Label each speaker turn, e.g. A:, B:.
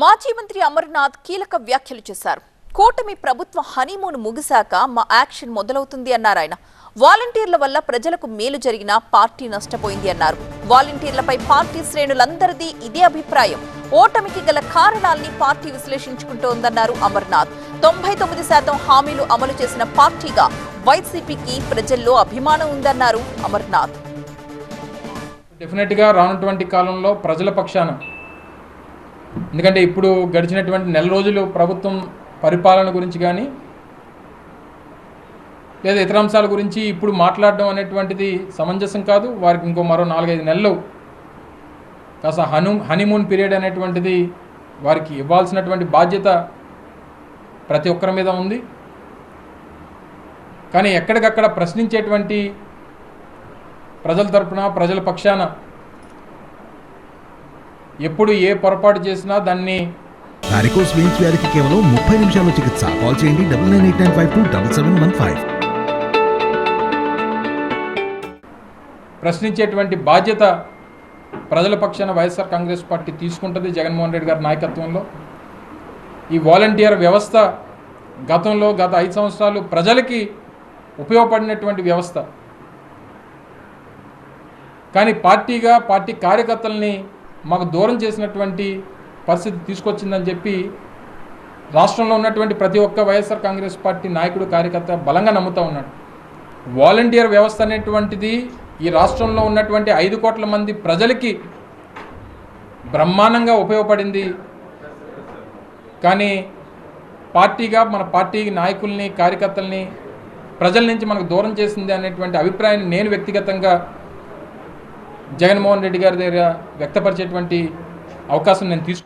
A: మాజీ మంత్రి అమర్నాథ్ కీలక వ్యాఖ్యలు చేశారు. కూటమి ప్రభుత్వ హనీమూన్ ముగిశాక మా యాక్షన్ మొదలవుతుంది అన్నారు ఆయన. వాలంటీర్ల వల్ల ప్రజలకు మేలు జరిగినా పార్టీ నష్టపోయింది అన్నారు. వాలంటీర్లపై పార్టీ శ్రేణులందరిది ఇదే అభిప్రాయం. ఓటమికి గల కారణాల్ని పార్టీ విశ్లేషించుకుంటోందన్నారు అమర్నాథ్. తొంభై తొమ్మిది శాతం హామీలు అమలు చేసిన పార్టీగా వైసీపీకి ప్రజల్లో అభిమానం ఉందన్నారు అమర్నాథ్.
B: డెఫినెట్గా రానున్నటువంటి కాలంలో ప్రజల పక్షాన ఎందుకంటే ఇప్పుడు గడిచినటువంటి నెల రోజులు ప్రభుత్వం పరిపాలన గురించి కానీ లేదా ఇతర అంశాల గురించి ఇప్పుడు మాట్లాడడం అనేటువంటిది సమంజసం కాదు. వారికి ఇంకో మరో నాలుగైదు నెలలు కాస్త హను హనీమూన్ పీరియడ్ అనేటువంటిది వారికి ఇవ్వాల్సినటువంటి బాధ్యత ప్రతి ఒక్కరి మీద ఉంది. కానీ ఎక్కడికక్కడ ప్రశ్నించేటువంటి ప్రజల తరపున ప్రజల పక్షాన ఎప్పుడు ఏ పొరపాటు చేసినా దాన్ని
C: వారికోస్ వెయిన్స్ వ్యాధికి కేవలం ముప్పై నిమిషాల్లో చికిత్స. కాల్ చేయండి double nine eight nine five two double seven one five.
B: ప్రశ్నించేటువంటి బాధ్యత ప్రజల పక్షాన వైఎస్ఆర్ కాంగ్రెస్ పార్టీ తీసుకుంటుంది జగన్మోహన్ రెడ్డి గారి నాయకత్వంలో. ఈ వాలంటీర్ వ్యవస్థ గతంలో గత ఐదు సంవత్సరాలు ప్రజలకి ఉపయోగపడినటువంటి వ్యవస్థ. కానీ పార్టీగా పార్టీ కార్యకర్తల్ని మాకు దూరం చేసినటువంటి పరిస్థితి తీసుకొచ్చిందని చెప్పి రాష్ట్రంలో ఉన్నటువంటి ప్రతి ఒక్క వైఎస్ఆర్ కాంగ్రెస్ పార్టీ నాయకుడు కార్యకర్త బలంగా నమ్ముతూ ఉన్నాడు. వాలంటీర్ వ్యవస్థ అనేటువంటిది ఈ రాష్ట్రంలో ఉన్నటువంటి ఐదు కోట్ల మంది ప్రజలకి బ్రహ్మాండంగా ఉపయోగపడింది. కానీ పార్టీగా మన పార్టీ నాయకుల్ని కార్యకర్తల్ని ప్రజల నుంచి మనకు దూరం చేసింది అనేటువంటి అభిప్రాయాన్ని నేను వ్యక్తిగతంగా జగన్మోహన్ రెడ్డి గారి దగ్గర వ్యక్తపరిచేటువంటి అవకాశం నేను తీసుకు